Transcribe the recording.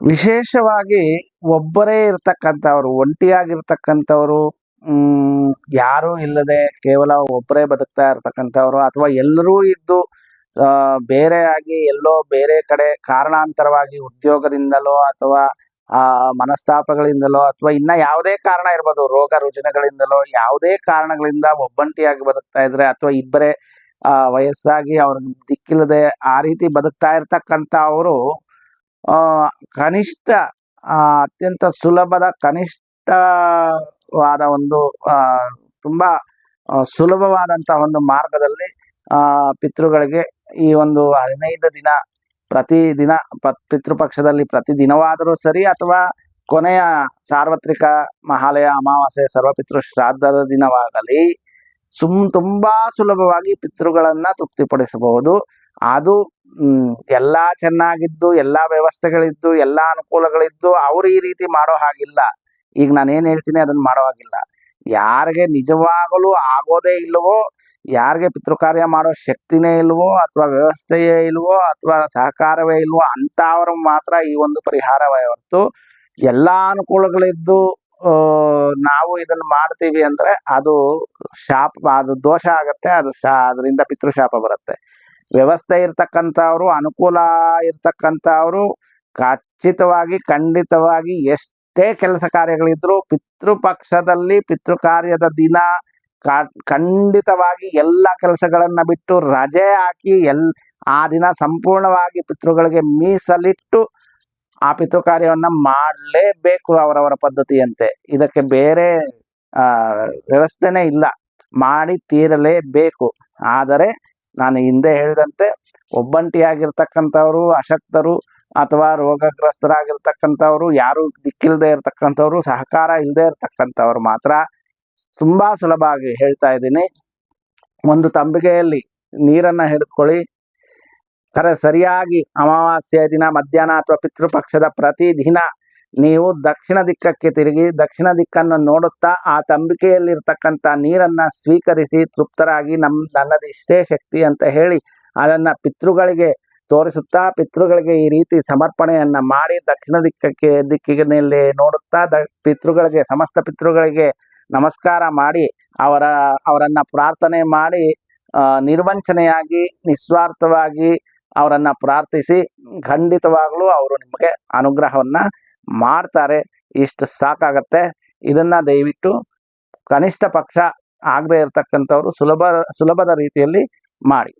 ವಿಶೇಷವಾಗಿ ಒಬ್ಬರೇ ಇರ್ತಕ್ಕಂಥವ್ರು ಒಂಟಿಯಾಗಿರ್ತಕ್ಕಂಥವ್ರು ಯಾರೂ ಇಲ್ಲದೆ ಕೇವಲ ಒಬ್ಬರೇ ಬದುಕ್ತಾ ಇರ್ತಕ್ಕಂಥವ್ರು ಅಥವಾ ಎಲ್ಲರೂ ಇದ್ದು ಆ, ಬೇರೆಯಾಗಿ ಎಲ್ಲೋ ಬೇರೆ ಕಡೆ ಕಾರಣಾಂತರವಾಗಿ ಉದ್ಯೋಗದಿಂದಲೋ ಅಥವಾ ಆ ಮನಸ್ತಾಪಗಳಿಂದಲೋ ಅಥವಾ ಇನ್ನ ಯಾವುದೇ ಕಾರಣ ಇರ್ಬೋದು ರೋಗ ರುಜಿನಗಳಿಂದಲೋ ಯಾವುದೇ ಕಾರಣಗಳಿಂದ ಒಬ್ಬಂಟಿಯಾಗಿ ಬದುಕ್ತಾ ಇದ್ರೆ ಅಥವಾ ಇಬ್ಬರೇ ಆ ವಯಸ್ಸಾಗಿ ಅವ್ರಿಗೆ ದಿಕ್ಕಿಲ್ಲದೆ ಆ ರೀತಿ ಬದುಕ್ತಾ ಇರ್ತಕ್ಕಂಥ ಅವರು ಕನಿಷ್ಠ ಅತ್ಯಂತ ಸುಲಭದ ಕನಿಷ್ಠವಾದ ಒಂದು ತುಂಬಾ ಆ, ಸುಲಭವಾದಂತಹ ಒಂದು ಮಾರ್ಗದಲ್ಲಿ ಆ ಪಿತೃಗಳಿಗೆ ಈ ಒಂದು ಹದಿನೈದು ದಿನ ಪ್ರತಿ ದಿನ ಪಿತೃಪಕ್ಷದಲ್ಲಿ ಪ್ರತಿ ದಿನವಾದರೂ ಸರಿ ಅಥವಾ ಕೊನೆಯ ಸಾರ್ವತ್ರಿಕ ಮಹಾಲಯ ಅಮಾವಾಸ್ಯೆ ಸರ್ವಪಿತೃ ಶ್ರಾದ್ದದ ದಿನವಾಗಲಿ ಸುಮ್ ತುಂಬಾ ಸುಲಭವಾಗಿ ಪಿತೃಗಳನ್ನ ತೃಪ್ತಿಪಡಿಸಬಹುದು. ಅದು ಹ್ಮ್. ಎಲ್ಲಾ ಚೆನ್ನಾಗಿದ್ದು, ಎಲ್ಲಾ ವ್ಯವಸ್ಥೆಗಳಿದ್ದು, ಎಲ್ಲಾ ಅನುಕೂಲಗಳಿದ್ದು ಅವ್ರು ಈ ರೀತಿ ಮಾಡೋ ಹಾಗಿಲ್ಲ. ಈಗ ನಾನು ಏನ್ ಹೇಳ್ತೀನಿ ಅದನ್ನ ಮಾಡೋ ಹಾಗಿಲ್ಲ. ಯಾರಿಗೆ ನಿಜವಾಗಲೂ ಆಗೋದೇ ಇಲ್ಲವೋ, ಯಾರಿಗೆ ಪಿತೃಕಾರ್ಯ ಮಾಡೋ ಶಕ್ತಿನೇ ಇಲ್ವೋ ಅಥವಾ ವ್ಯವಸ್ಥೆಯೇ ಇಲ್ವೋ ಅಥವಾ ಸಹಕಾರವೇ ಇಲ್ವೋ ಅಂತವ್ರ ಮಾತ್ರ ಈ ಒಂದು ಪರಿಹಾರವೇ ಹೊರತು ಎಲ್ಲಾ ಅನುಕೂಲಗಳಿದ್ದು ನಾವು ಇದನ್ನ ಮಾಡ್ತೀವಿ ಅಂದ್ರೆ ಅದು ಶಾಪ, ಅದು ದೋಷ ಆಗತ್ತೆ, ಅದು ಅದರಿಂದ ಪಿತೃಶಾಪ ಬರುತ್ತೆ. ವ್ಯವಸ್ಥೆ ಇರ್ತಕ್ಕಂಥವ್ರು, ಅನುಕೂಲ ಇರ್ತಕ್ಕಂಥವ್ರು ಖಚಿತವಾಗಿ, ಖಂಡಿತವಾಗಿ ಎಷ್ಟೇ ಕೆಲಸ ಕಾರ್ಯಗಳಿದ್ರು ಪಿತೃಪಕ್ಷದಲ್ಲಿ ಪಿತೃ ಕಾರ್ಯದ ದಿನ ಖಂಡಿತವಾಗಿ ಎಲ್ಲ ಕೆಲಸಗಳನ್ನು ಬಿಟ್ಟು ರಜೆ ಹಾಕಿ ಎಲ್, ಆ ದಿನ ಸಂಪೂರ್ಣವಾಗಿ ಪಿತೃಗಳಿಗೆ ಮೀಸಲಿಟ್ಟು ಆ ಪಿತೃ ಕಾರ್ಯವನ್ನ ಮಾಡಲೇಬೇಕು ಅವರವರ ಪದ್ಧತಿಯಂತೆ. ಇದಕ್ಕೆ ಬೇರೆ ವ್ಯವಸ್ಥೆನೇ ಇಲ್ಲ. ಮಾಡಿ ತೀರಲೇಬೇಕು. ಆದರೆ ನಾನು ಹಿಂದೆ ಹೇಳಿದಂತೆ ಒಬ್ಬಂಟಿಯಾಗಿರ್ತಕ್ಕಂಥವ್ರು, ಅಶಕ್ತರು ಅಥವಾ ರೋಗಗ್ರಸ್ತರಾಗಿರ್ತಕ್ಕಂಥವ್ರು, ಯಾರು ದಿಕ್ಕಿಲ್ದೆ ಇರ್ತಕ್ಕಂಥವ್ರು, ಸಹಕಾರ ಇಲ್ಲದೆ ಇರತಕ್ಕಂಥವ್ರು ಮಾತ್ರ ತುಂಬಾ ಸುಲಭವಾಗಿ ಹೇಳ್ತಾ ಇದ್ದೀನಿ. ಒಂದು ತಂಬಿಗೆಯಲ್ಲಿ ನೀರನ್ನ ಹಿಡಿದುಕೊಳ್ಳಿ. ಕರೆ ಸರಿಯಾಗಿ ಅಮಾವಾಸ್ಯೆಯ ದಿನ, ಮಧ್ಯಾಹ್ನ ಅಥವಾ ಪಿತೃಪಕ್ಷದ ಪ್ರತಿ ದಿನ ನೀವು ದಕ್ಷಿಣ ದಿಕ್ಕಕ್ಕೆ ತಿರುಗಿ ದಕ್ಷಿಣ ದಿಕ್ಕನ್ನು ನೋಡುತ್ತಾ ಆ ತಂಬಿಕೆಯಲ್ಲಿರ್ತಕ್ಕಂಥ ನೀರನ್ನ ಸ್ವೀಕರಿಸಿ ತೃಪ್ತರಾಗಿ ನಮ್ಮ ನನ್ನದು ಇಷ್ಟೇ ಶಕ್ತಿ ಅಂತ ಹೇಳಿ ಅದನ್ನ ಪಿತೃಗಳಿಗೆ ತೋರಿಸುತ್ತಾ ಪಿತೃಗಳಿಗೆ ಈ ರೀತಿ ಸಮರ್ಪಣೆಯನ್ನ ಮಾಡಿ ದಕ್ಷಿಣ ದಿಕ್ಕಕ್ಕೆ ದಿಕ್ಕಿನಲ್ಲಿ ನೋಡುತ್ತಾ ದ ಪಿತೃಗಳಿಗೆ ಸಮಸ್ತ ಪಿತೃಗಳಿಗೆ ನಮಸ್ಕಾರ ಮಾಡಿ ಅವರ ಅವರನ್ನ ಪ್ರಾರ್ಥನೆ ಮಾಡಿ ನಿರ್ವಂಚನೆಯಾಗಿ, ನಿಸ್ವಾರ್ಥವಾಗಿ ಅವರನ್ನ ಪ್ರಾರ್ಥಿಸಿ ಖಂಡಿತವಾಗಲೂ ಅವರು ನಿಮಗೆ ಅನುಗ್ರಹವನ್ನ ಮಾಡ್ತಾರೆ ಇಷ್ಟು ಸಾಕಾಗತ್ತೆ. ಇದನ್ನ ದಯವಿಟ್ಟು ಕನಿಷ್ಠ ಪಕ್ಷ ಆಗದೆ ಇರತಕ್ಕಂಥವ್ರು ಸುಲಭ ಸುಲಭದ ರೀತಿಯಲ್ಲಿ ಮಾಡಿ.